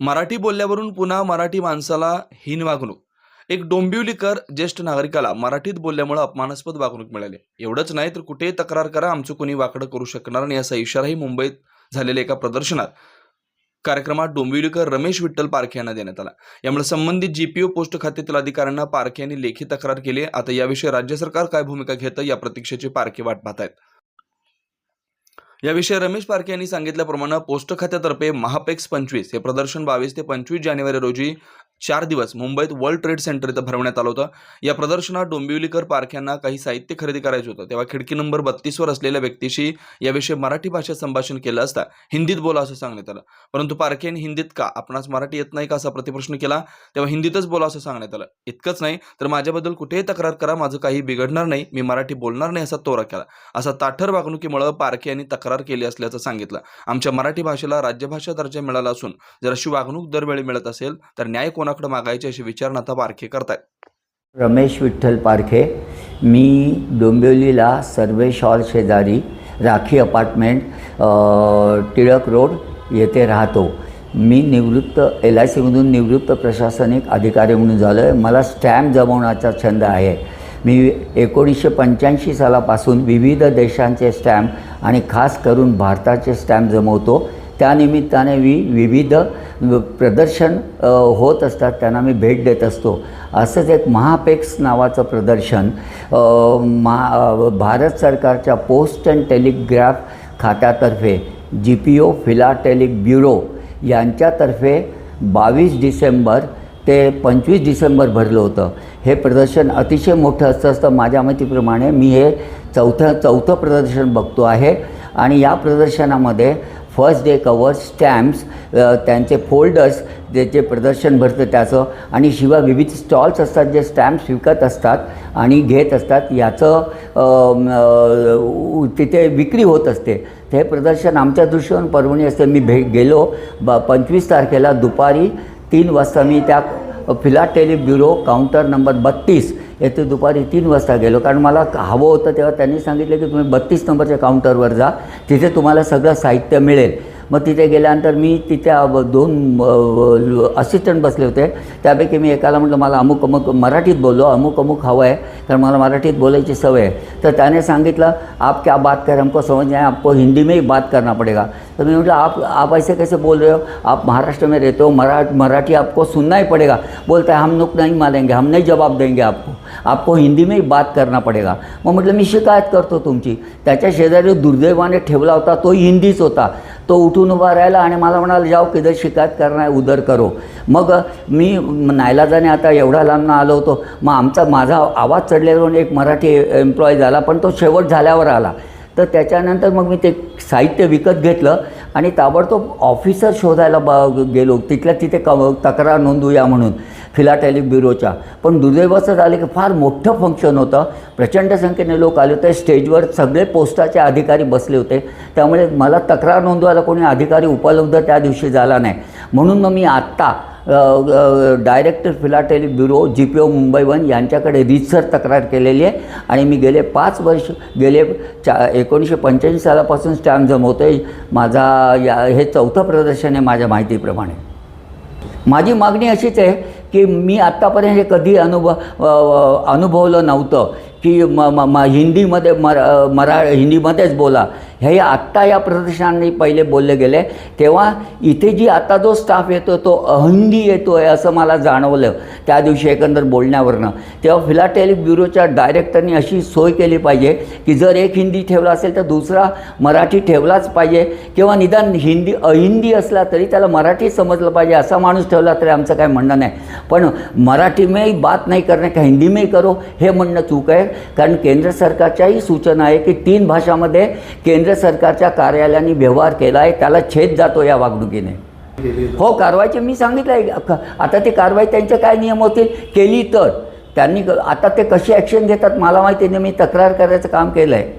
मराठी बोलल्यावरून पुन्हा मराठी माणसाला हीन वागणूक. एक डोंबिवलीकर ज्येष्ठ नागरिकाला मराठीत बोलल्यामुळे अपमानास्पद वागणूक मिळाली. एवढंच नाही तर कुठेही तक्रार करा आमचं कोणी वाकडं करू शकणार नाही असा इशाराही मुंबईत झालेल्या एका प्रदर्शनात कार्यक्रमात डोंबिवलीकर रमेश विठ्ठल पारखे यांना देण्यात आला. यामुळे संबंधित जीपीओ पोस्ट खात्यातील अधिकाऱ्यांना पारखे यांनी लेखी तक्रार केली. आता याविषयी राज्य सरकार काय भूमिका घेतं या प्रतीक्षेची पारखे वाट पाहत आहेत याविषयी रमेश पारखे यांनी सांगितल्याप्रमाणे पोस्ट खात्यातर्फे महापेक्स पंचवीस हे प्रदर्शन बावीस ते पंचवीस जानेवारी रोजी चार दिवस मुंबईत वर्ल्ड ट्रेड सेंटर इथं भरवण्यात आलं होतं. या प्रदर्शनात डोंबिवलीकर पारख्यांना काही साहित्य खरेदी करायचं होतं. तेव्हा खिडकी नंबर बत्तीसवर असलेल्या व्यक्तीशी याविषयी मराठी भाषेत संभाषण केलं असता हिंदीत बोला असं सांगण्यात आलं. परंतु पारखे यांनी हिंदीत का आपणास मराठी येत नाही का असा प्रतिप्रश्न केला? तेव्हा हिंदीतच बोला असं सांगण्यात आलं. इतकंच नाही तर माझ्याबद्दल कुठेही तक्रार करा माझं काही बिघडणार नाही मी मराठी बोलणार नाही असा तोरा केला. असा ताठर वागणुकीमुळे पारखे यांनी तक्रार केली असल्याचं सांगितलं. आमच्या मराठी भाषेला राज्यभाषा दर्जा मिळाला असून जर अशी वागणूक दरवेळी मिळत असेल तर न्याय कोणाकडे मागायची अशी विचारणा आता पारखे करतायत. रमेश विठ्ठल पारखे. मी डोंबिवलीला सर्वे शॉल शेजारी राखी अपार्टमेंट टिळक रोड येथे राहतो. मी निवृत्त एल आय सीमधून निवृत्त प्रशासनिक अधिकारी म्हणून झालो आहे मला स्टॅम्प जमवण्याचा छंद आहे. मी एकोणीसशे पंच्याऐंशी सालापासून विविध देशांचे स्टॅम्प आणि खास करून भारताचे स्टॅम्प जमवतो. त्यानिमित्ताने मी विविध प्रदर्शन होत असतात. त्यांना मी भेट देत असतो. असंच एक महापेक्स नावाचं प्रदर्शन महा भारत सरकारच्या पोस्ट अँड टेलिग्राफ खात्यातर्फे G P O philatelic bureau यांच्यातर्फे बावीस डिसेंबर ते पंचवीस डिसेंबर भरलं होतं. हे प्रदर्शन अतिशय मोठं असतं असतं माझ्या माहितीप्रमाणे. मी हे चौथं चौथं प्रदर्शन बघतो आहे. आणि या प्रदर्शनामध्ये फर्स्ट डे कवर स्टॅम्प्स त्यांचे फोल्डर्स ज्याचे प्रदर्शन भरतं त्याचं. आणि शिवाय विविध स्टॉल्स असतात जे स्टॅम्प्स विकत असतात आणि घेत असतात. याचं तिथे विक्री होत असते. हे प्रदर्शन आमच्या दृष्टीवरून परवणी असते. मी भेट गेलो ब पंचवीस तारखेला दुपारी तीन वाजता मी त्या फिलाटेली ब्युरो काउंटर नंबर बत्तीस येथे दुपारी तीन वाजता गेलो. कारण मला हवं होतं तेव्हा त्यांनी सांगितलं की तुम्ही बत्तीस नंबरच्या काउंटरवर जा. तिथे तुम्हाला सगळं साहित्य मिळेल. मग तिथे गेल्यानंतर मी तिथे दोन असिस्टंट बसले होते. त्यापैकी मी एकाला म्हटलं मला अमुक अमुक मराठीत बोललो अमुक अमुक हवं आहे कारण मला मराठीत बोलायची सवय आहे. तर त्याने सांगितलं आप क्या बात कर हमको समझ नहीं आपको हिंदी में ही बात करना पड़ेगा. तो मी म्हटलं आप आप ऐसे कैसे बोल रहे हो? आप महाराष्ट्र में रहते हो मरा मराठी आपको सुनना ही पड़ेगा. बोलता है हम लोग नहीं मानेंगे हम नहीं जवाब देंगे आपको आपको हिंदी में ही बात करना पड़ेगा. मग म्हटलं मी शिकायत करतो तुमची. त्याच्या शेजारी दुर्दैवाने ठेवला होता तो हिंदीच होता. तो उठून उभा राहिला आणि मला म्हणाला जाओ किधर शिकायत करणार उदर करो. मग मी नायलाजाने आता एवढा लांब आलो होतो. मग आमचा माझा आवाज चढल्यावरून एक मराठी एम्प्लॉय झाला पण तो शेवट झाल्यावर आला. तर त्याच्यानंतर मग मी ते साहित्य विकत घेतलं आणि ताबडतोब ऑफिसर शोधायला ब गेलो. तिथल्या तिथे क तक्रार नोंदवूया म्हणून. फिलाटॅलिक ब्युरोच्या. पण दुर्दैवाचं झालं की फार मोठं फंक्शन होतं. प्रचंड संख्येने लोक आले होते. स्टेजवर सगळे पोस्टाचे अधिकारी बसले होते. त्यामुळे मला तक्रार नोंदवायला कोणी अधिकारी उपलब्ध त्या दिवशी झाला नाही. म्हणून मग मी आत्ता director philatelic bureau G P O Mumbai one यांच्याकडे रीतसर तक्रार केलेली आहे. आणि मी गेले पाच वर्ष गेले चा एकोणीसशे पंच्याऐंशी सालापासून स्टॅम्प जमवतो आहे माझा या हे चौथं प्रदर्शन आहे माझ्या माहितीप्रमाणे. माझी मागणी अशीच आहे की मी आत्तापर्यंत हे कधी अनुभव अनुभवलं नव्हतं. की म म म हिंदीमध्ये मरा मरा हिंदीमध्येच बोला. हे आत्ता या प्रदर्शनाने पहिले बोलले गेले. तेव्हा इथे जी आता जो स्टाफ येतो तो अहिंदी येतो आहे असं मला जाणवलं त्या दिवशी एकंदर बोलण्यावरनं. तेव्हा फिलाटेलिक ब्युरोच्या डायरेक्टरनी अशी सोय केली पाहिजे की जर एक हिंदी ठेवला असेल तर दुसरा मराठी ठेवलाच पाहिजे. किंवा निदान हिंदी अहिंदी असला तरी त्याला मराठी समजलं पाहिजे असा माणूस ठेवला तरी आमचं काय म्हणणं नाही. पण मराठी में बात नाही करणे का हिंदी में करो हे म्हणणं चूक आहे. कारण केंद्र सरकारच्याही सूचना आहे की तीन भाषामध्ये केंद्र सरकारच्या कार्यालयाने व्यवहार केला आहे त्याला छेद जातो या वागणुकीने. हो कारवाईचे मी सांगितलं आहे. आता ती कारवाई त्यांचे काय नियम होतील? केली तर. त्यांनी आता ते कशी ॲक्शन घेतात मला माहिती नाही मी तक्रार करायचं काम केलं आहे